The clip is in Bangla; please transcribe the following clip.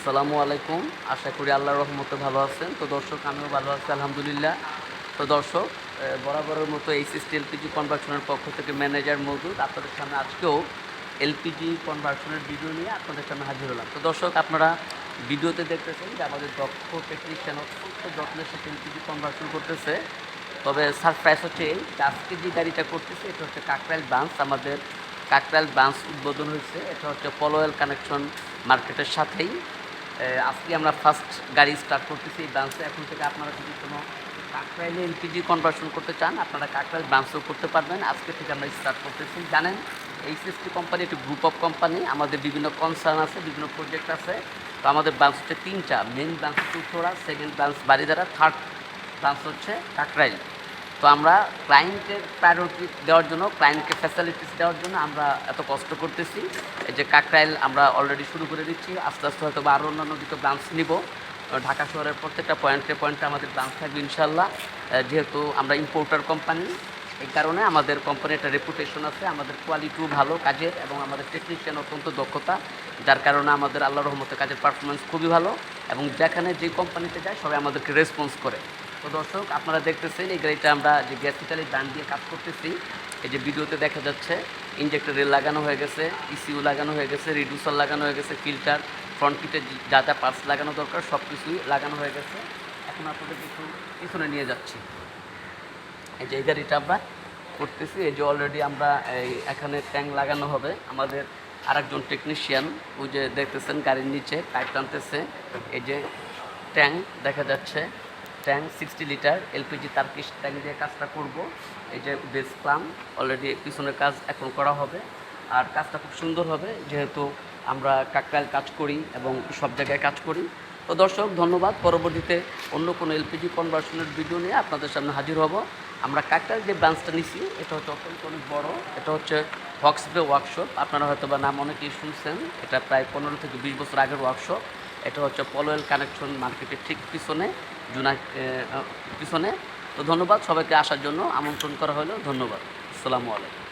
আসসালামু আলাইকুম। আশা করি আল্লাহ রহমতে ভালো আছেন। তো দর্শক, আমিও ভালো আছি, আলহামদুলিল্লাহ। তো দর্শক বরাবরের মতো এই সিস্টি এলপিজি কনভার্সনের পক্ষ থেকে ম্যানেজার মজুদ আপনাদের সামনে আজকেও এলপিজি কনভার্সনের ভিডিও নিয়ে আপনাদের সামনে হাজির হলাম। তো দর্শক, আপনারা ভিডিওতে দেখতেছেন যে আমাদের দক্ষ টেকনিশিয়ান অত্যন্ত যত্নের সাথে এলপিজি কনভার্সন করতেছে। তবে সারপ্রাইজ হচ্ছে এই আজকে যে গাড়িটা করতেছে, এটা হচ্ছে কাকরাইল ব্রাঞ্চ আমাদের কাকরাইল ব্রাঞ্চ উদ্বোধন হয়েছে। এটা হচ্ছে পলোয়েল কানেকশন মার্কেটের সাথেই। আজকে আমরা ফার্স্ট গাড়ি স্টার্ট করতেছি এই ব্রাঞ্চে এখন থেকে আপনারা যদি কোনো কাকরাইলে এলপিজি কনভার্সন করতে চান, আপনারা কাকরাইল ব্রাঞ্চেও করতে পারবেন। আজকে থেকে আমরা স্টার্ট করতেছি। জানেন এই সিএসটি কোম্পানি একটি গ্রুপ অফ কোম্পানি আমাদের বিভিন্ন কনসার্ন আছে, বিভিন্ন প্রজেক্ট আছে। তো আমাদের ব্রাঞ্চ হচ্ছে তিনটা। Main branch Uttara second branch Baridhara third branch হচ্ছে কাকরাইল। তো আমরা ক্লায়েন্টের প্রায়োরিটি দেওয়ার জন্য ক্লায়েন্টকে ফ্যাসিলিটিস দেওয়ার জন্য আমরা এত কষ্ট করতেছি। এই যে কাকরাইল আমরা অলরেডি শুরু করে দিচ্ছি। আস্তে আস্তে হয়তো বা আরও অন্যান্য দিকে ব্রাঞ্চ নিব। ঢাকা শহরের প্রত্যেকটা পয়েন্টে পয়েন্টে আমাদের ব্রাঞ্চ থাকবে ইনশাল্লাহ যেহেতু আমরা ইম্পোর্টার কোম্পানি এই কারণে আমাদের কোম্পানির একটা রেপুটেশন আছে। আমাদের কোয়ালিটিও ভালো কাজের এবং আমাদের টেকনিশিয়ান অত্যন্ত দক্ষতা, যার কারণে আমাদের আল্লাহ রহমতের কাজের পারফরমেন্স খুবই ভালো এবং যেখানে যে কোম্পানিতে যায়, সবাই আমাদেরকে রেসপন্স করে। তো দর্শক, আপনারা দেখতেছেন এই গাড়িটা আমরা যে গ্যাস ইটালি ব্র্যান্ড দিয়ে কাজ করতেছি, এই যে ভিডিওতে দেখা যাচ্ছে ইঞ্জেক্টর রেল লাগানো হয়ে গেছে ইসিউ লাগানো হয়ে গেছে রিডিউসার লাগানো হয়ে গেছে ফিল্টার ফ্রন্ট কিটে যা যা পার্টস লাগানো দরকার, সব কিছুই লাগানো হয়ে গেছে। এখন আপনাদের কিছু পিছনে নিয়ে যাচ্ছি। এই যে এই গাড়িটা আমরা করতেছি, এই যে অলরেডি আমরা এখানে ট্যাঙ্ক লাগানো হবে। আমাদের আরেকজন টেকনিশিয়ান ওই যে দেখতেছেন গাড়ির নিচে পাইপ টানতেছে। এই যে ট্যাঙ্ক দেখা যাচ্ছে। Tank sixty litre LPG Turkish tank দিয়ে কাজটা করব। এই যে বেস প্লাম অলরেডি পিছনের কাজ এখন করা হবে। আর কাজটা খুব সুন্দর হবে, যেহেতু আমরা কাকরাইল কাজ করি এবং সব জায়গায় কাজ করি। তো দর্শক, ধন্যবাদ। পরবর্তীতে অন্য কোনো এলপিজি কনভার্সনের ভিডিও নিয়ে আপনাদের সামনে হাজির হব। আমরা কাকরাইল যে ব্রাঞ্চটা নিছি, এটা হচ্ছে অত্যন্ত অনেক বড়। এটা হচ্ছে হক্সবে ওয়ার্কশপ আপনারা হয়তো বা নাম অনেকেই শুনছেন। এটা প্রায় পনেরো থেকে বিশ বছর আগের ওয়ার্কশপ এটা হচ্ছে পলোয়েল কানেকশন মার্কেটের ঠিক পিছনে জুনা পিছনে। তো ধন্যবাদ, সবাইকে আসার জন্য আমন্ত্রণ করা হলো। ধন্যবাদ। আসসালামু আলাইকুম।